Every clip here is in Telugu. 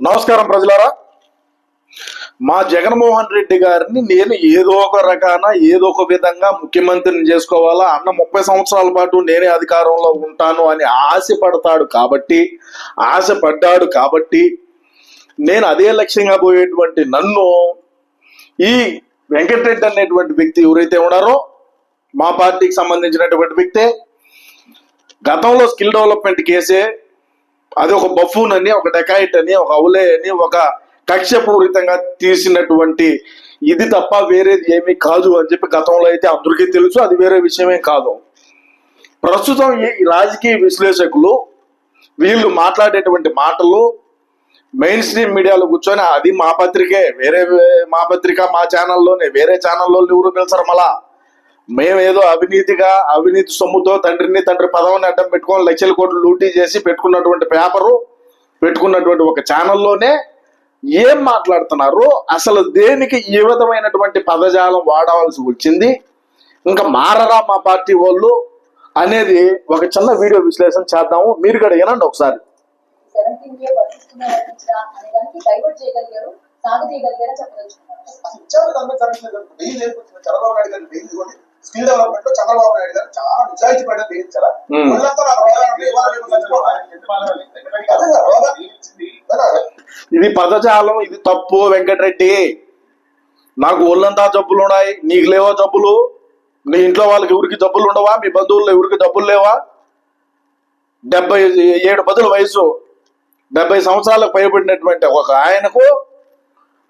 నమస్కారం ప్రజలారా. మా జగన్మోహన్ రెడ్డి గారిని నేను ఏదో ఒక రకాన ఏదో ఒక విధంగా ముఖ్యమంత్రిని చేసుకోవాలా అన్న ముప్పై సంవత్సరాల పాటు నేనే అధికారంలో ఉంటాను అని ఆశపడతాడు కాబట్టి ఆశపడ్డాడు కాబట్టి నేను అదే లక్ష్యంగా పోయేటువంటి నన్ను ఈ వెంకటరెడ్డి అనేటువంటి వ్యక్తి ఎవరైతే ఉన్నారో మా పార్టీకి సంబంధించినటువంటి వ్యక్తే గతంలో స్కిల్ డెవలప్మెంట్ కేసే అది ఒక బఫూన్ అని ఒక డెకాయిట్ అని ఒక అవులే అని ఒక కక్షపూరితంగా తీసినటువంటి ఇది తప్ప వేరేది ఏమీ కాదు అని చెప్పి గతంలో అయితే అందరికీ తెలుసు. అది వేరే విషయమే కాదు. ప్రస్తుతం ఈ రాజకీయ విశ్లేషకులు వీళ్ళు మాట్లాడేటువంటి మాటలు మెయిన్ స్ట్రీమ్ మీడియాలో కూర్చొని అది మా పత్రికే వేరే మా పత్రిక మా ఛానల్లోనే వేరే ఛానల్లో ఎవరు పిలిచారు మళ్ళా? మేమేదో అవినీతిగా అవినీతి సొమ్ముతో తండ్రిని తండ్రి పదవిని అడ్డం పెట్టుకొని లక్షల కోట్లు లూటీ చేసి పెట్టుకున్నటువంటి పేపరు పెట్టుకున్నటువంటి ఒక ఛానల్లోనే ఏం మాట్లాడుతున్నారు అసలు దేనికి ఈ విధమైనటువంటి పదజాలం వాడవలసి వచ్చింది? ఇంకా మారరా మా పార్టీ వాళ్ళు అనేది ఒక చిన్న వీడియో విశ్లేషణ చేద్దాము. మీరు కూడా వినండి ఒకసారి. చంద్రబాబు నాయుడు గారు స్కిల్ డెవలప్మెంట్లో చంద్రబాబు నాయుడు గారు చాలా నిజాయితీ పడిన. ఇది పదజాలం ఇది తప్పు వెంకటరెడ్డి. నాకు ఒళ్ళంతా జబ్బులు ఉన్నాయి నీకు లేవా జబ్బులు? నీ ఇంట్లో వాళ్ళకి ఎవరికి జబ్బులు ఉండవా? మీ బంధువుల్లో ఎవరికి జబ్బులు లేవా? డెబ్బై ఏడు బదుల వయసు. డెబ్బై సంవత్సరాలకు పైబడినటువంటి ఒక ఆయనకు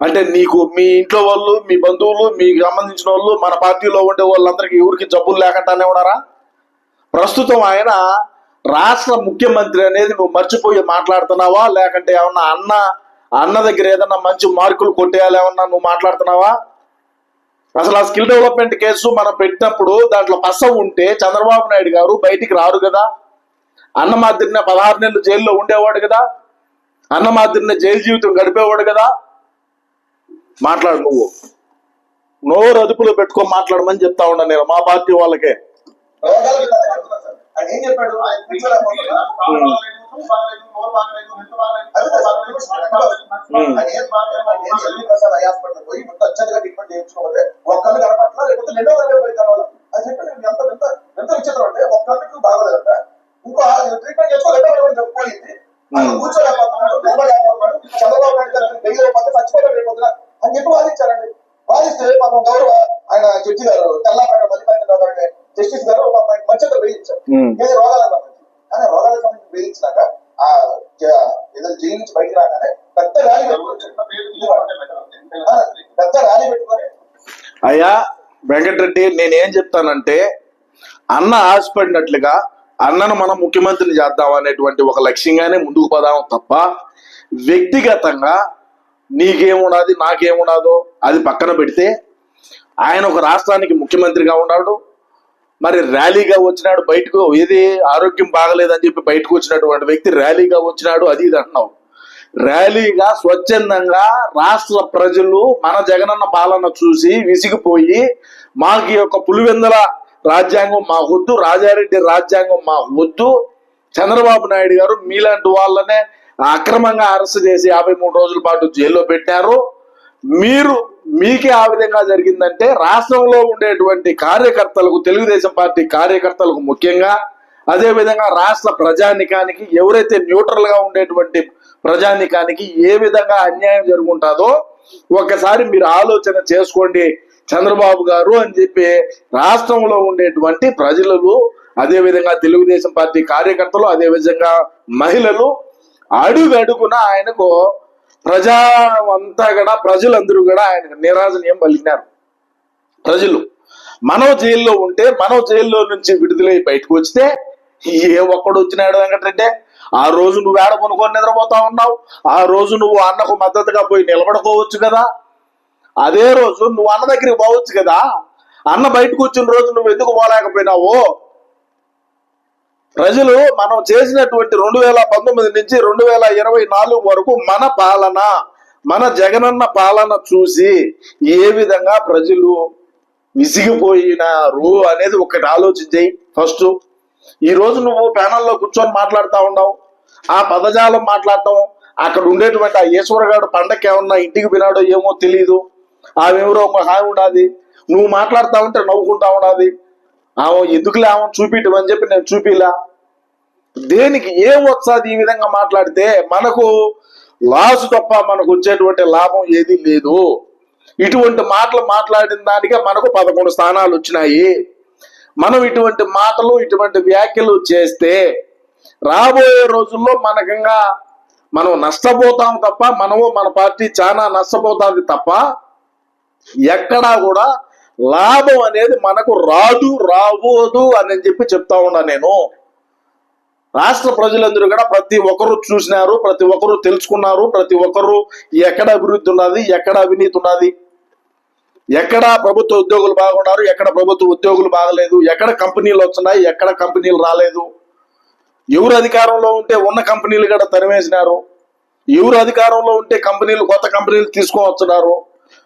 అంటే నీకు మీ ఇంట్లో వాళ్ళు మీ బంధువులు మీకు సంబంధించిన వాళ్ళు మన పార్టీలో ఉండే వాళ్ళందరికీ ఎవరికి జబ్బులు లేకుండానే ఉన్నారా? ప్రస్తుతం ఆయన రాష్ట్ర ముఖ్యమంత్రి అనేది నువ్వు మర్చిపోయి మాట్లాడుతున్నావా? లేకంటే ఏమన్నా అన్న అన్న దగ్గర ఏదన్నా మంచి మార్కులు కొట్టేయాలి ఏమన్నా నువ్వు మాట్లాడుతున్నావా? అసలు ఆ స్కిల్ డెవలప్మెంట్ కేసు మనం పెట్టినప్పుడు దాంట్లో పస ఉంటే చంద్రబాబు నాయుడు గారు బయటికి రారు కదా? అన్న మాదిరిన పదహారు నెలలు జైల్లో ఉండేవాడు కదా? అన్న మాదిరిన జైలు జీవితం గడిపేవాడు కదా? మాట్లాడు నువ్వు. నోరు అదుపులో పెట్టుకో మాట్లాడమని చెప్తా ఉన్నా నేను మా పార్టీ వాళ్ళకే. ఒక్కళ్ళు కనపట్ల లేకపోతే రెండో అది చెప్పి నేను ఎంత ఎంత ఎంత విచిత్రం అంటే ఒక్కళ్ళకి బాగోలేదంట ఇంకో ట్రీట్మెంట్ చేసుకో రెండో రోగాలకు సంబంధించి కానీ రోగాలకు సంబంధించి ఆ జ- ఏదో జైలు నుంచి బయటికి రాగానే పెద్ద ర్యాలీ పెద్ద ర్యాలీ పెట్టుకొని అయ్యా వెంకటరెడ్డి నేనేం చెప్తానంటే అన్న ఆశపడినట్లుగా అన్నను మనం ముఖ్యమంత్రిని చేద్దాం అనేటువంటి ఒక లక్ష్యంగానే ముందుకు పోదాం తప్ప వ్యక్తిగతంగా నీకేమున్నది నాకేమున్నదో అది పక్కన పెడితే ఆయన ఒక రాష్ట్రానికి ముఖ్యమంత్రిగా ఉన్నాడు మరి ర్యాలీగా వచ్చినాడు బయటకు ఏది ఆరోగ్యం బాగలేదని చెప్పి బయటకు వచ్చినటువంటి వ్యక్తి ర్యాలీగా వచ్చినాడు అది ఇది అంటున్నావు. ర్యాలీగా స్వచ్ఛందంగా రాష్ట్ర ప్రజలు మన జగనన్న పాలన చూసి విసిగిపోయి మాకు ఈ యొక్క పులివెందల రాజ్యాంగం మా వద్దు రాజారెడ్డి రాజ్యాంగం మా వద్దు చంద్రబాబు నాయుడు గారు మీలాంటి వాళ్ళనే అక్రమంగా అరెస్ట్ చేసి యాభై మూడు రోజుల పాటు జైల్లో పెట్టారు. మీరు మీకే ఆ విధంగా జరిగిందంటే రాష్ట్రంలో ఉండేటువంటి కార్యకర్తలకు తెలుగుదేశం పార్టీ కార్యకర్తలకు ముఖ్యంగా అదే విధంగా రాష్ట్ర ప్రజానికానికి ఎవరైతే న్యూట్రల్గా ఉండేటువంటి ప్రజానికానికి ఏ విధంగా అన్యాయం జరుగుంటుందో ఒక్కసారి మీరు ఆలోచన చేసుకోండి చంద్రబాబు గారు అని చెప్పి రాష్ట్రంలో ఉండేటువంటి ప్రజలు అదే విధంగా తెలుగుదేశం పార్టీ కార్యకర్తలు అదే విధంగా మహిళలు అడుగడుగున ఆయనకు ప్రజా అంతా కూడా ప్రజలందరూ కూడా ఆయనకు నిరాజనీయం పలికినారు. ప్రజలు మనం జైల్లో ఉంటే మనం జైల్లో నుంచి విడుదలై బయటకు వస్తే ఏ ఒక్కడు వచ్చినాడు వెంకటరెడ్డి? ఆ రోజు నువ్వు ఏడ కొనుక్కొని నిద్రపోతా ఉన్నావు? ఆ రోజు నువ్వు అన్నకు మద్దతుగా పోయి నిలబడుకోవచ్చు కదా? అదే రోజు నువ్వు అన్న దగ్గరికి పోవచ్చు కదా? అన్న బయటకు వచ్చిన రోజు నువ్వు ఎందుకు పోలేకపోయినావు? ప్రజలు మనం చేసినటువంటి రెండు వేల పంతొమ్మిది నుంచి రెండు వేల ఇరవై నాలుగు వరకు మన పాలన మన జగనన్న పాలన చూసి ఏ విధంగా ప్రజలు విసిగిపోయినారు అనేది ఒకటి ఆలోచించేయి ఫస్ట్ ఈ రోజు నువ్వు ప్యానల్లో కూర్చొని మాట్లాడుతూ ఉన్నావు ఆ పదజాలం మాట్లాడటం అక్కడ ఉండేటువంటి ఆ ఈశ్వరగాడు పండక్కి ఏమన్నా ఇంటికి వినాడో ఏమో తెలియదు ఆమెవరో ఒక హాయి ఉండాది నువ్వు మాట్లాడుతా ఉంటే నవ్వుకుంటా ఉండాది ఆమె ఎందుకులే ఆమె చూపించమని చెప్పి నేను చూపిలా. దేనికి ఏం వచ్చాది ఈ విధంగా మాట్లాడితే మనకు లాస్ తప్ప మనకు వచ్చేటువంటి లాభం ఏది లేదు. ఇటువంటి మాటలు మాట్లాడిన దానికే మనకు పదకొండు స్థానాలు వచ్చినాయి. మనం ఇటువంటి మాటలు ఇటువంటి వ్యాఖ్యలు చేస్తే రాబోయే రోజుల్లో మనకంగా మనం నష్టపోతాం తప్ప మనము మన పార్టీ చాలా నష్టపోతుంది తప్ప ఎక్కడా కూడా లాభం అనేది మనకు రాదు రాబోదు అని చెప్పి చెప్తా ఉన్నా నేను. రాష్ట్ర ప్రజలందరూ కూడా ప్రతి ఒక్కరు చూసినారు ప్రతి ఒక్కరు తెలుసుకున్నారు ప్రతి ఒక్కరు ఎక్కడ అభివృద్ధి ఉన్నది ఎక్కడ అవినీతి ఉన్నది ఎక్కడ ప్రభుత్వ ఉద్యోగులు బాగున్నారు ఎక్కడ ప్రభుత్వ ఉద్యోగులు బాగలేదు ఎక్కడ కంపెనీలు వచ్చినాయి ఎక్కడ కంపెనీలు రాలేదు. ఎవరు అధికారంలో ఉంటే ఉన్న కంపెనీలు కూడా తరిమేసినారు. ఎవరు అధికారంలో ఉంటే కంపెనీలు కొత్త కంపెనీలు తీసుకువస్తున్నారు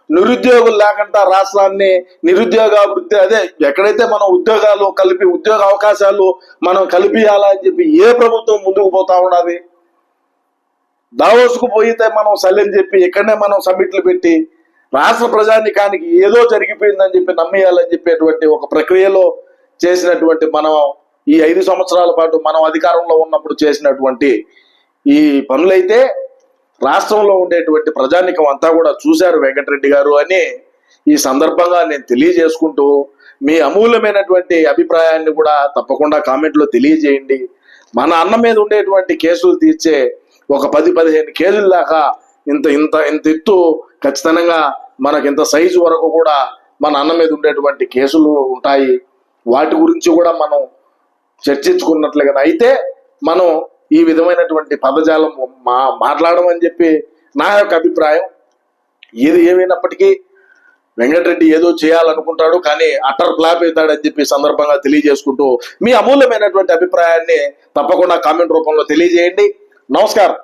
నిరుద్యోగులు లేకుండా రాష్ట్రాన్ని నిరుద్యోగాభివృద్ధి అదే ఎక్కడైతే మనం ఉద్యోగాలు కలిపి ఉద్యోగ అవకాశాలు మనం కలిపియాలని చెప్పి ఏ ప్రభుత్వం ముందుకు పోతా ఉన్నది? దావోస్కు పోయితే మనం సల్లని చెప్పి ఇక్కడనే మనం సమ్మిట్లు పెట్టి రాష్ట్ర ప్రజానికానికి ఏదో జరిగిపోయిందని చెప్పి నమ్మేయాలని చెప్పేటువంటి ఒక ప్రక్రియలో చేసినటువంటి మనం ఈ ఐదు సంవత్సరాల పాటు మనం అధికారంలో ఉన్నప్పుడు చేసినటువంటి ఈ పనులైతే రాష్ట్రంలో ఉండేటువంటి ప్రజానికం అంతా కూడా చూశారు వెంకటరెడ్డి గారు అని ఈ సందర్భంగా నేను తెలియజేసుకుంటూ మీ అమూల్యమైనటువంటి అభిప్రాయాన్ని కూడా తప్పకుండా కామెంట్లో తెలియజేయండి. మన అన్న మీద ఉండేటువంటి కేసులు తీర్చే ఒక పది పదిహేను కేసుల దాకా ఇంత ఇంత ఇంత ఎత్తు ఖచ్చితంగా మనకి ఇంత సైజు వరకు కూడా మన అన్న మీద ఉండేటువంటి కేసులు ఉంటాయి. వాటి గురించి కూడా మనం చర్చించుకున్నట్లుగా అయితే మనం ఈ విధమైనటువంటి పదజాలం మా మాట్లాడడం అని చెప్పి నా యొక్క అభిప్రాయం. ఏది ఏమైనప్పటికీ వెంకటరెడ్డి ఏదో చేయాలనుకుంటాడు కానీ అటర్ ఫ్లాప్ అవుతాడని చెప్పి సందర్భంగా తెలియజేసుకుంటూ మీ అమూల్యమైనటువంటి అభిప్రాయాన్ని తప్పకుండా కామెంట్ రూపంలో తెలియజేయండి. నమస్కారం.